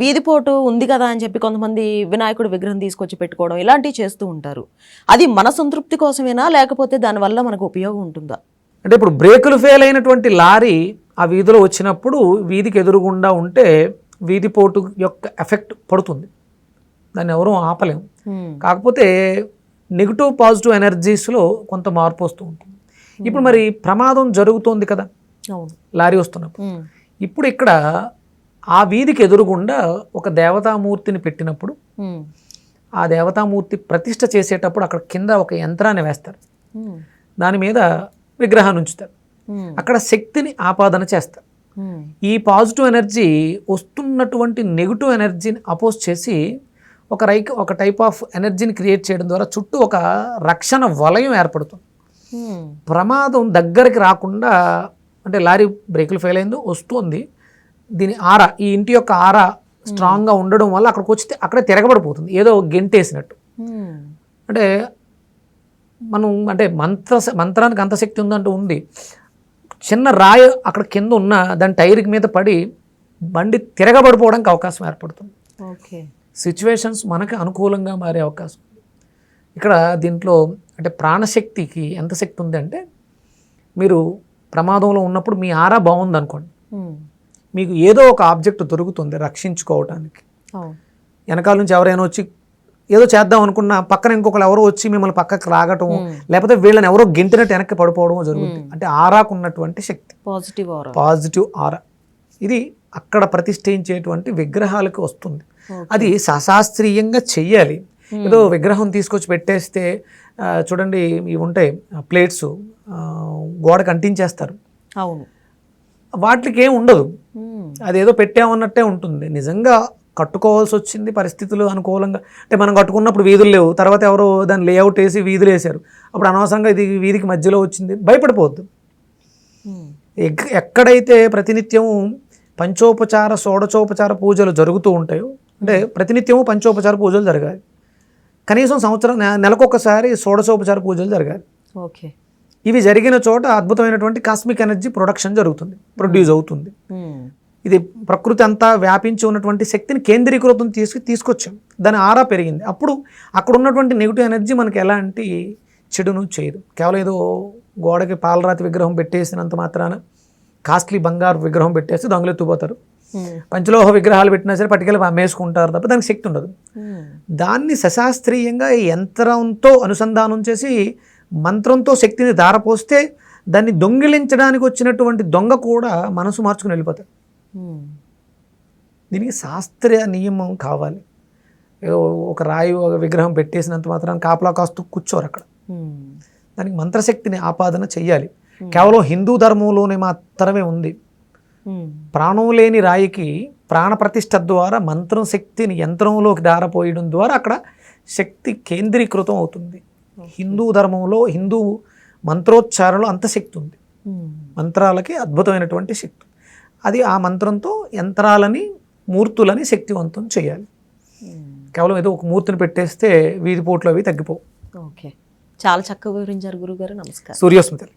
వీధిపోటు ఉంది కదా అని చెప్పి కొంతమంది వినాయకుడు విగ్రహం తీసుకొచ్చి పెట్టుకోవడం ఇలాంటివి చేస్తూ ఉంటారు. అది మన సంతృప్తి కోసమేనా? లేకపోతే దానివల్ల మనకు ఉపయోగం ఉంటుందా? అంటే ఇప్పుడు బ్రేకులు ఫెయిల్ అయినటువంటి లారీ ఆ వీధిలో వచ్చినప్పుడు వీధికి ఎదురుగుండా ఉంటే వీధిపోటు యొక్క ఎఫెక్ట్ పడుతుంది. దాన్ని ఎవరూ ఆపలేము కాకపోతే నెగిటివ్ పాజిటివ్ ఎనర్జీస్లో కొంత మార్పు వస్తూ ఉంటుంది. ఇప్పుడు మరి ప్రమాదం జరుగుతోంది కదా. లారీ వస్తున్నప్పుడు. ఇప్పుడు ఇక్కడ ఆ వీధికి ఎదురుగుండా ఒక దేవతామూర్తిని పెట్టినప్పుడు ఆ దేవతామూర్తి ప్రతిష్ఠ చేసేటప్పుడు అక్కడ కింద ఒక యంత్రాన్ని వేస్తారు. దాని మీద విగ్రహాన్ని ఉంచుతారు. అక్కడ శక్తిని ఆపాదన చేస్తారు. ఈ పాజిటివ్ ఎనర్జీ వస్తున్నటువంటి నెగిటివ్ ఎనర్జీని అపోజ్ చేసి ఒక రైక్ ఒక టైప్ ఆఫ్ ఎనర్జీని క్రియేట్ చేయడం ద్వారా చుట్టూ ఒక రక్షణ వలయం ఏర్పడుతుంది. ప్రమాదం దగ్గరికి రాకుండా అంటే లారీ బ్రేకులు ఫెయిల్ అయింది వస్తుంది. దీని ఆరా ఈ ఇంటి యొక్క ఆరా స్ట్రాంగ్గా ఉండడం వల్ల అక్కడికి వచ్చి అక్కడే తిరగబడిపోతుంది. ఏదో గెంటేసినట్టు. అంటే మనం అంటే మంత్ర మంత్రానికి అంత శక్తి ఉందంటూ ఉంది. చిన్న రాయి అక్కడ కింద ఉన్న దాని టైర్కి మీద పడి బండి తిరగబడిపోవడానికి అవకాశం ఏర్పడుతుంది. ఓకే. సిచ్యువేషన్స్ మనకి అనుకూలంగా మారే అవకాశం. ఇక్కడ దీంట్లో అంటే ప్రాణశక్తికి ఎంత శక్తి ఉంది అంటే మీరు ప్రమాదంలో ఉన్నప్పుడు మీ ఆరా బాగుంది అనుకోండి మీకు ఏదో ఒక ఆబ్జెక్ట్ దొరుకుతుంది రక్షించుకోవడానికి వెనకాల నుంచి ఎవరైనా వచ్చి ఏదో చేద్దాం అనుకున్నా పక్కన ఇంకొకరు ఎవరో వచ్చి మిమ్మల్ని పక్కకి రాగటం లేకపోతే వీళ్ళని ఎవరో గెంటినట్టు వెనక్కి పడిపోవడం జరుగుతుంది. అంటే ఆరాకు ఉన్నటువంటి శక్తి. Positive aura. Positive aura. ఇది అక్కడ ప్రతిష్ఠించేటువంటి విగ్రహాలకు వస్తుంది. అది సశాస్త్రీయంగా చెయ్యాలి. ఏదో విగ్రహం తీసుకొచ్చి పెట్టేస్తే చూడండి ఇవి ఉంటాయి ప్లేట్స్ గోడకు అంటించేస్తారు. అవును. వాటికి ఏం ఉండదు అదేదో పెట్టామన్నట్టే ఉంటుంది. నిజంగా కట్టుకోవాల్సి వచ్చింది పరిస్థితులు అనుకూలంగా. అంటే మనం కట్టుకున్నప్పుడు వీధులు లేవు. తర్వాత ఎవరో దాన్ని లేఅవుట్ వేసి వీధులు వేశారు. అప్పుడు అనవసరంగా ఇది వీధికి మధ్యలో వచ్చింది. భయపడిపోవద్దు. ఎక్- ఎక్కడైతే ప్రతినిత్యము పంచోపచార షోడచోపచార పూజలు జరుగుతూ ఉంటాయో అంటే ప్రతినిత్యము పంచోపచార పూజలు జరగాలి. కనీసం సంవత్సరం నెలకొకసారి షోడచోపచార పూజలు జరగాలి. ఓకే. ఇవి జరిగిన చోట అద్భుతమైనటువంటి కాస్మిక్ ఎనర్జీ ప్రొడక్షన్ జరుగుతుంది ప్రొడ్యూస్ అవుతుంది. ఇది ప్రకృతి అంతా వ్యాపించి ఉన్నటువంటి శక్తిని కేంద్రీకృతం తీసుకు తీసుకొచ్చాం. దాని ఆరా పెరిగింది. అప్పుడు అక్కడ ఉన్నటువంటి నెగిటివ్ ఎనర్జీ మనకి ఎలాంటి చెడును చేయదు. కేవలం ఏదో గోడకి పాలరాతి విగ్రహం పెట్టేసినంత మాత్రాన కాస్ట్లీ బంగారు విగ్రహం పెట్టేసి దొంగలు ఎత్తుపోతారు పంచలోహ విగ్రహాలు పెట్టినా సరే పట్టుకెళ్ళి అమ్మేసుకుంటారు తప్ప దానికి శక్తి ఉండదు. దాన్ని సశాస్త్రీయంగా యంత్రంతో అనుసంధానం చేసి మంత్రంతో శక్తిని దారపోస్తే దాన్ని దొంగిలించడానికి వచ్చినటువంటి దొంగ కూడా మనసు మార్చుకుని వెళ్ళిపోతాడు. దీనికి శాస్త్రీయ నియమం కావాలి. ఒక రాయి ఒక విగ్రహం పెట్టేసినంత మాత్రం కాపలా కాస్తూ కూర్చోరు అక్కడ. దానికి మంత్రశక్తిని ఆపాదన చెయ్యాలి. కేవలం హిందూ ధర్మంలోనే మాత్రమే ఉంది. ప్రాణం లేని రాయికి ప్రాణప్రతిష్ఠ ద్వారా మంత్రం శక్తిని యంత్రంలోకి దారపోయడం ద్వారా అక్కడ శక్తి కేంద్రీకృతం అవుతుంది. హిందూ ధర్మంలో హిందూ మంత్రోచ్చారణలో అంత శక్తి ఉంది. మంత్రాలకి అద్భుతమైనటువంటి శక్తి. అది ఆ మంత్రంతో యంత్రాలని మూర్తులని శక్తివంతం చేయాలి. కేవలం ఏదో ఒక మూర్తిని పెట్టేస్తే వీధిపోట్లు అవి తగ్గిపోవు. ఓకే చాలా చక్కగా వివరించారు గురుగారు. నమస్కారం. సూర్యోస్మితలు